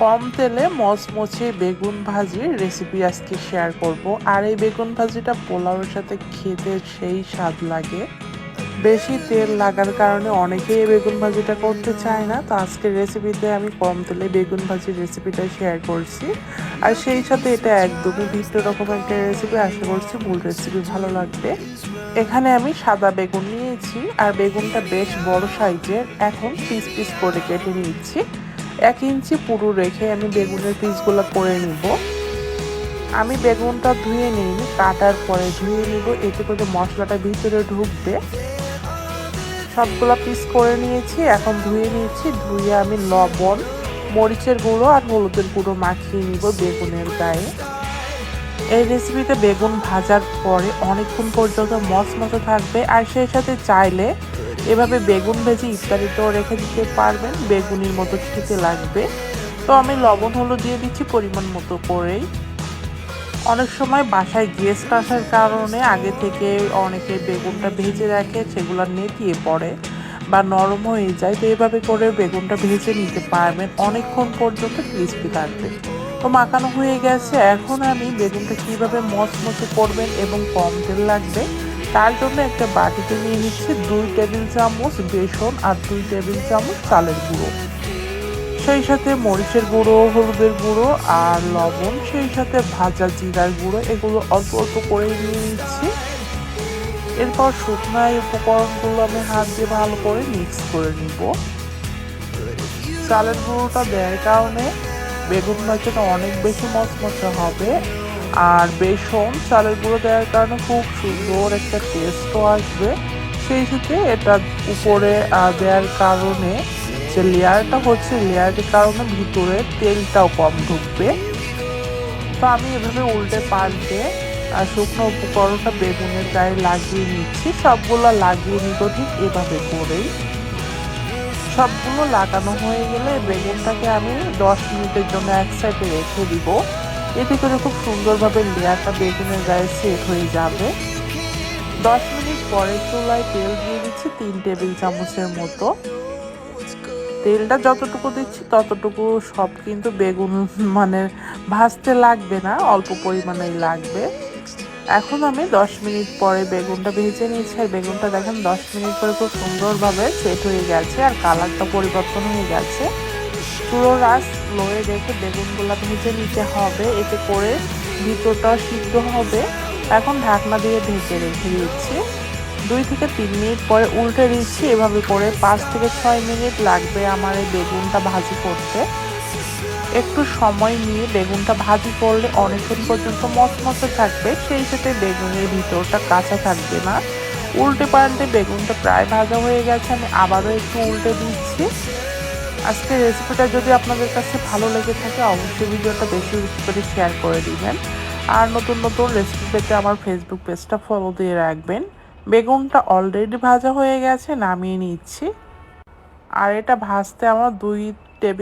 কম তেলে মচমচে বেগুন ভাজির রেসিপি আজকে শেয়ার করব। আর এই বেগুন ভাজিটা পোলাওয়ের সাথে খেতে সেই স্বাদ লাগে। বেশি তেল লাগার কারণে অনেকেই এই বেগুন ভাজিটা করতে চায় না। তো আজকের রেসিপিতে আমি কম তেলে বেগুন ভাজির রেসিপিটা শেয়ার করছি। আর সেই সাথে এটা একদমই ভিন্ন রকম একটা রেসিপি আশা করছি মূল রেসিপি ভালো লাগবে। এখানে আমি সাদা বেগুন নিয়েছি। আর বেগুনটা বেশ বড় সাইজের। এখন পিস পিস করে কেটে নিচ্ছি। এক ইঞ্চি পুরো রেখে আমি বেগুনের পিসগুলো করে নিব। আমি বেগুনটা ধুয়ে নিই কাটার পরে ধুয়ে নিব। এতে করে মশলাটা ভিতরে ঢুকবে। সবগুলো পিস করে নিয়েছি, এখন ধুয়ে নিয়েছি। ধুয়ে আমি লবণ, মরিচের গুঁড়ো আর হলুদের গুঁড়ো মাখিয়ে নিব বেগুনের গায়ে। এই রেসিপিতে বেগুন ভাজার পরে অনেকক্ষণ পর্যন্ত মচমচে থাকবে। আর সেই সাথে চাইলে এভাবে বেগুন ভেজে ইত্যাদিতেও রেখে দিতে পারবেন, বেগুনির মতো খেতে লাগবে। তো আমি লবণ, হলুদ দিয়ে দিচ্ছি পরিমাণ মতো করেই। অনেক সময় বাসায় গেস্ট আসার কারণে আগে থেকে অনেকে বেগুনটা ভেজে রাখে, সেগুলো নেতিয়ে পড়ে বা নরম হয়ে যায়। তো এইভাবে করে বেগুনটা ভেজে নিতে পারবেন। অনেকক্ষণ পর্যন্ত ক্রিস্পি থাকবে। তো মাখানো হয়ে গেছে। এখন আমি বেগুনটা কীভাবে মচমচে করবেন এবং কম তেল লাগবে তার জন্য একটা বাটিতে নিয়ে নিচ্ছি দুই টেবিল চামচ বেসন আর দুই টেবিল চামচ চালের গুঁড়ো। সেই সাথে মরিচের গুঁড়ো, হলুদের গুঁড়ো আর লবণ, সেই সাথে ভাজা জিরার গুঁড়ো, এগুলো অল্প অল্প করে নিয়ে নিচ্ছি। এরপর শুকনো উপকরণগুলো আমি হাত দিয়ে ভালো করে মিক্স করে নিব। চালের গুঁড়োটা দেওয়ার কারণে বেগুন ভাজাটা অনেক বেশি মচমচে হবে। আর বেসন চালের গুঁড়ো দেওয়ার কারণে খুব সুন্দর একটা টেস্টও আসবে। সেই সাথে এটা উপরে দেওয়ার কারণে যে লেয়ারটা হচ্ছে, লেয়ারের কারণে ভিতরে তেলটাও কম ঢুকবে। তো আমি এভাবে উল্টে পাল্টে আর শুকনো উপকরণটা বেগুনের গায়ে লাগিয়ে নিচ্ছি। সবগুলো লাগিয়ে নিব ঠিক এভাবে করেই। সবগুলো লাগানো হয়ে গেলে বেগুনটাকে আমি দশ মিনিটের জন্য এক সাইডে রেখে দিব। এতে করে খুব সুন্দরভাবে লেয়ারটা বেগুনের গায়ে সেট হয়ে যাবে। দশ মিনিট পরে চুলায় তেল দিয়ে দিচ্ছি তিন টেবিল চামচের মতো। তেলটা যতটুকু দিচ্ছি ততটুকু সব কিন্তু বেগুন মানে ভাজতে লাগবে না, অল্প পরিমাণেই লাগবে। এখন আমি দশ মিনিট পরে বেগুনটা ভেজে নিয়েছি। আর বেগুনটা দেখেন দশ মিনিট পরে খুব সুন্দরভাবে সেট হয়ে গেছে আর কালারটা পরিবর্তন হয়ে গেছে। পুরো রাস লোয়ে রেখে বেগুনগুলো ভেজে নিতে হবে, এতে করে ভিতরটা সিদ্ধ হবে। এখন ঢাকনা দিয়ে ঢেকে রেখে দিচ্ছি। দুই থেকে তিন মিনিট পরে উল্টে দিচ্ছি, এভাবে করে পাঁচ থেকে ছয় মিনিট লাগবে আমার এই বেগুনটা ভাজি করতে। একটু সময় নিয়ে বেগুনটা ভাজি করলে অনেকক্ষণ পর্যন্ত মচমচে থাকবে, সেই সাথে বেগুনের ভিতরটা কাঁচা থাকবে না। উল্টে পাল্টে বেগুনটা প্রায় ভাজা হয়ে গেছে, আমি আবারও একটু উল্টে দিচ্ছি। আজকে রেসিপিটা যদি আপনাদের কাছে ভালো লেগে থাকে, অবশ্যই ভিডিওটা বেশি বেশি করে শেয়ার করে দিবেন। আর নতুন নতুন রেসিপি পেতে আমার ফেসবুক পেজটা ফলো দিয়ে রাখবেন। বেগুনটা অলরেডি ভাজা হয়ে গেছে, নামিয়ে নিচ্ছি। আর এটা ভাজতে আমার দুই টেবিল